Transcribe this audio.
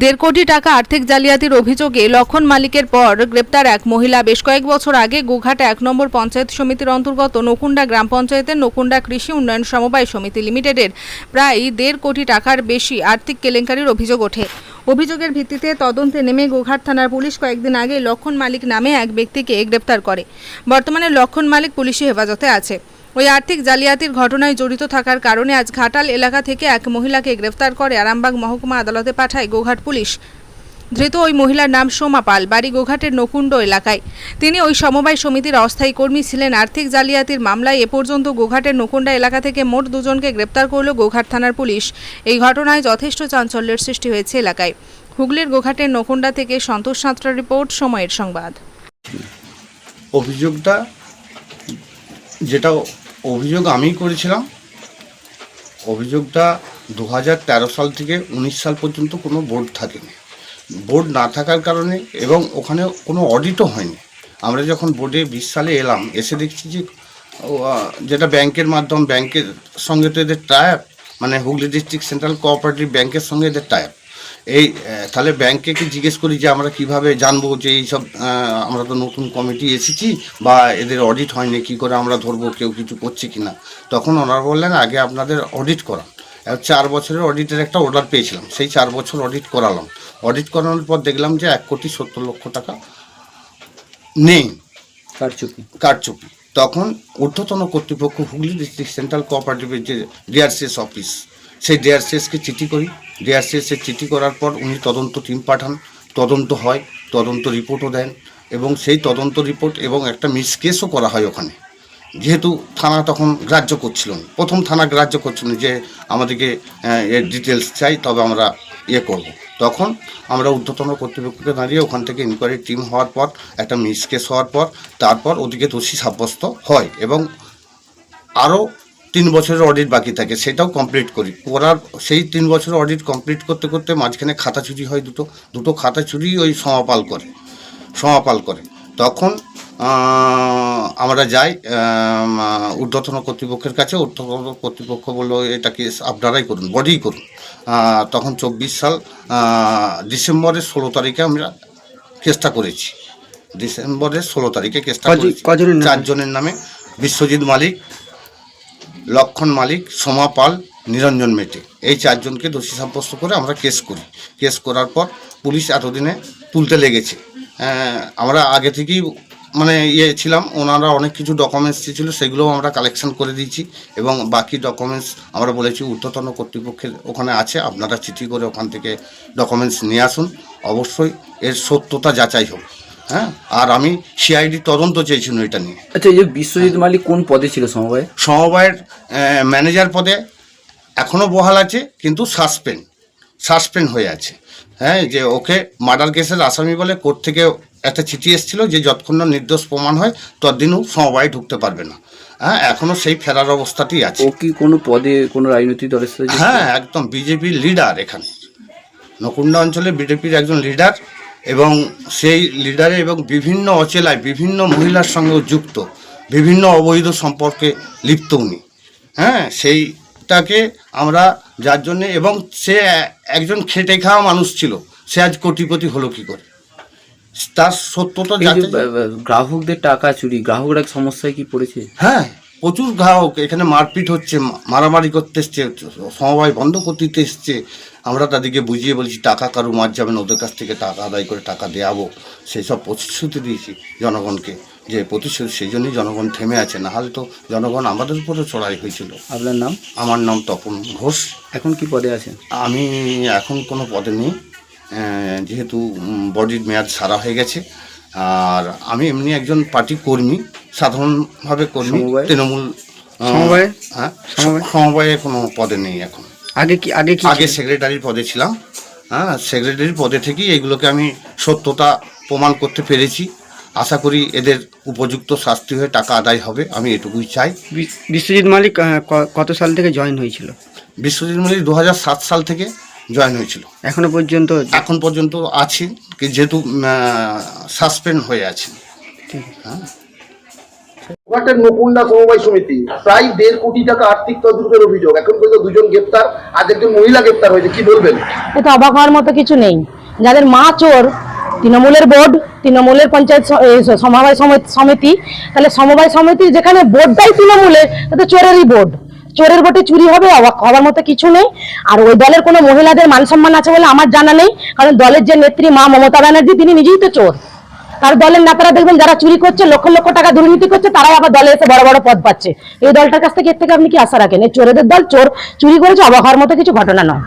দেড় কোটি টাকা আর্থিক জালিয়াতির অভিযোগে লক্ষণ মালিকের পর গ্রেপ্তার এক মহিলা। বেশ কয়েক বছর আগে গোঘাট এক নম্বর পঞ্চায়েত সমিতির অন্তর্গত নকুন্ডা গ্রাম পঞ্চায়েতের নকুন্ডা কৃষি উন্নয়ন সমবায় সমিতি লিমিটেডের প্রায় দেড় কোটি টাকার বেশি আর্থিক কেলেঙ্কারির অভিযোগ ওঠে। অভিযোগের ভিত্তিতে তদন্তে নেমে গোঘাট থানার পুলিশ কয়েকদিন আগে লক্ষণ মালিক নামে এক ব্যক্তিকে গ্রেপ্তার করে। বর্তমানে লক্ষণ মালিক পুলিশি হেফাজতে আছে। ওই আর্থিক জালিয়াতির ঘটনায় জড়িত থাকার কারণে আজ ঘাটাল এলাকা থেকে এক মহিলাকে গ্রেফতার করে আরামবাগ মহকুমা আদালতে পাঠায় গোঘাট পুলিশ। ধৃত ওই মহিলার নাম সোমা পাল, বাড়ি গোঘাটের নকুণ্ড এলাকায়। তিনি ওই সমবায় সমিতির অস্থায়ী কর্মী ছিলেন। আর্থিক জালিয়াতির মামলায় এ পর্যন্ত গোঘাটের নকুণ্ডা এলাকা থেকে মোট দুজনকে গ্রেপ্তার করল গোঘাট থানার পুলিশ। এই ঘটনায় যথেষ্ট চাঞ্চল্যের সৃষ্টি হয়েছে এলাকায়। হুগলির গোঘাটের নকুণ্ডা থেকে সন্তোষ সাঁতরা রিপোর্ট, সময়ের সংবাদ। অভিযোগটা যেটা অভিযোগ আমি করেছিলাম। অভিযোগটা দু সাল থেকে উনিশ সাল পর্যন্ত কোনো বোর্ড থাকেনি। বোর্ড না থাকার কারণে এবং ওখানে কোনো অডিটও হয়নি। আমরা যখন বোর্ডে বিশ সালে এলাম, এসে দেখছি যে যেটা ব্যাংকের মাধ্যম, ব্যাংকের সঙ্গে তো এদের টায়াপ মানে হুগলি ডিস্ট্রিক্ট সেন্ট্রাল কোঅপারেটিভ ব্যাংকের সঙ্গে এদের টায়াপ এই তাহলে ব্যাংকে কি জিজ্ঞেস করি যে আমরা কীভাবে জানব যে এইসব আমরা তো নতুন কমিটি এসেছি বা এদের অডিট হয়নি কি করে আমরা ধরবো কেউ কিছু করছে কি না তখন ওনারা বললেন আগে আপনাদের অডিট করান। চার বছরের অডিটের একটা অর্ডার পেয়েছিলাম সেই চার বছর অডিট করালাম। অডিট করানোর পর দেখলাম যে এক কোটি সত্তর লক্ষ টাকা নেই। কারচুপি। কারচুপি। তখন ঊর্ধ্বতন কর্তৃপক্ষ হুগলি ডিস্ট্রিক্ট সেন্ট্রাল কোঅপারেটিভের যে ডিআরসিএস অফিস সেই ডিআরসিএসকে চিঠি করি। ডিআরসিএসের চিঠি করার পর উনি তদন্ত টিম পাঠান। তদন্ত হয়, তদন্ত রিপোর্টও দেন এবং সেই তদন্ত রিপোর্ট এবং একটা মিস কেসও করা হয় ওখানে। যেহেতু থানা তখন গ্রাহ্য করছিল না। প্রথম থানা গ্রাহ্য করছিল যে আমাদেরকে এর ডিটেলস চাই, তবে আমরা ইয়ে করব। তখন আমরা ঊর্ধ্বতন কর্তৃপক্ষকে দাঁড়িয়ে ওখান থেকে ইনকোয়ারি টিম হওয়ার পর, একটা মিস কেস হওয়ার পর, তারপর ওদিকে দোষী সাব্যস্ত হয় এবং আরও তিন বছরের অডিট বাকি থাকে সেটাও কমপ্লিট করি। করার সেই তিন বছরের অডিট কমপ্লিট করতে করতে মাঝখানে খাতা চুরি হয় দুটো দুটো খাতা চুরি ওই সমাপাল করে সমাপাল করে। তখন আমরা যাই ঊর্ধ্বতন কর্তৃপক্ষের কাছে ঊর্ধ্বতন কর্তৃপক্ষ বলল এটাকে আপনারাই করুন বডিই করুন। তখন চব্বিশ সাল ডিসেম্বরের ষোলো তারিখে আমরা কেসটা করেছি। ডিসেম্বরের ষোলো তারিখে কেসটা করেছি। চারজনের নামে। বিশ্বজিৎ মালিক লক্ষণ মালিক, সোমা পাল, নিরঞ্জন মেটে। এই চারজনকে দোষী সাব্যস্ত করে আমরা কেস করি। কেস করার পর পুলিশ এতদিনে তুলতে লেগেছে। আমরা আগে থেকেই মানে ইয়ে ছিলাম, ওনারা অনেক কিছু ডকুমেন্টস ছিল সেগুলোও আমরা কালেকশন করে দিয়েছি এবং বাকি ডকুমেন্টস আমরা বলেছি ঊর্ধ্বতন কর্তৃপক্ষের ওখানে আছে, আপনারা চিঠি করে ওখান থেকে ডকুমেন্টস নিয়ে আসুন। অবশ্যই এর সত্যতা যাচাই হোক হ্যাঁ? আর আমি সিআইডি তদন্ত চেয়েছিলাম এটা নিয়ে। আচ্ছা এই যে বিশ্বজিৎ মালিক কোন পদে ছিল সমবায়ে? সমবায়ের ম্যানেজার পদে এখনও বহাল আছে কিন্তু সাসপেন্ড সাসপেন্ড হয়ে আছে। হ্যাঁ যে ওকে মার্ডার কেসের আসামি বলে কোর্ট থেকে একটা চিঠি এসেছিল যে যতক্ষণ না নির্দোষ প্রমাণ হয় ততদিনও সমবায় ঢুকতে পারবে না। হ্যাঁ এখনও সেই ফেরার অবস্থাতেই আছে। ও কি কোনো পদে কোনো রাজনৈতিক দলের সাথে হ্যাঁ একদম বিজেপির লিডার এখানে। নকুন্ডা অঞ্চলে বিজেপির একজন লিডার এবং সেই লিডারে এবং বিভিন্ন অচেলায় বিভিন্ন মহিলার সঙ্গেও যুক্ত বিভিন্ন অবৈধ সম্পর্কে লিপ্ত উনি। হ্যাঁ সেইটাকে আমরা যার জন্যে এবং সে একজন খেটে খাওয়া মানুষ ছিল সে আজ কোটিপতি হলো কি করে? তার সত্যতা গ্রাহকদের টাকা চুরি গ্রাহকরা এক সমস্যায় কি পড়েছে? হ্যাঁ প্রচুর গ্রাহক এখানে মারপিট হচ্ছে মারামারি করতে এসছে সমবায় বন্ধ করতে এসছে। আমরা তাদেরকে বুঝিয়ে বলছি টাকা কারও মার যাবেন ওদের কাছ থেকে টাকা আদায় করে টাকা দেওয়াবো সেই সব প্রতিশ্রুতি দিয়েছি জনগণকে যে প্রতিশ্রুতি সেই জন্যই জনগণ থেমে আছে। নাহলে তো জনগণ আমাদের উপরে চড়াই হয়েছিল। আপনার নাম? আমার নাম তপন ঘোষ। এখন কি পদে আছেন? আমি এখন কোনো পদে নেই। যেহেতু বডির মেয়াদ সারা হয়ে গেছে আর আমি এমনি একজন পার্টি কর্মী সাধারণভাবে কর্মী তৃণমূল সমবায়ে? হ্যাঁ সমবায়ে? কোনো পদে নেই এখন। আগে কি আগে কি আগে সেক্রেটারির পদে ছিলাম হ্যাঁ সেক্রেটারির পদে থেকেই এগুলোকে আমি সত্যতা প্রমাণ করতে পেরেছি। আশা করি এদের উপযুক্ত শাস্তি হয়ে টাকা আদায় হবে আমি এটুকুই চাই। বিশ্বজিৎ মালিক কত সাল থেকে জয়েন হয়েছিল? বিশ্বজিৎ মালিক দু হাজার সাত সাল থেকে জয়েন হয়েছিল। এখনও পর্যন্ত এখন পর্যন্ত আছে কি যেহেতু সাসপেন্ড হয়ে আছে। হ্যাঁ। নকুন্ডা সমবায় সমিতি প্রায় দেড় কোটি টাকা আর্থিক তদন্তের অভিযোগ। এখন পর্যন্ত দুজন গ্রেপ্তার আজ একজন মহিলা গ্রেপ্তার হয়েছে। কি বলবেন? অবাক হওয়ার মতো কিছু নেই। যাদের মা চোর তৃণমূলের বোর্ড তৃণমূলের পঞ্চায়েত সমবায় সমি- সমিতি তাহলে সমবায় সমিতি যেখানে বোর্ডটাই তৃণমূলের তাতে চোরেরই বোর্ড। চোরের বটে চুরি হবে অবাক হওয়ার মতো কিছু নেই। আর ওই দলের কোনো মহিলাদের মান সম্মান আছে বলে আমার জানা নেই, কারণ দলের যে নেত্রী মা মমতা ব্যানার্জি, তিনি নিজেই তো চোর। তার দলের নেতারা দেখবেন যারা চুরি করছে, লক্ষ লক্ষ টাকা দুর্নীতি করছে তারাও আবার দলে এসে বড় বড় পদ পাচ্ছে। এই দলটার কাছ থেকে এর থেকে আপনি কি আশা রাখেন? এই চোরেদের দল চোর, চুরি করেছে, অবাক হওয়ার মতো কিছু ঘটনা নয়।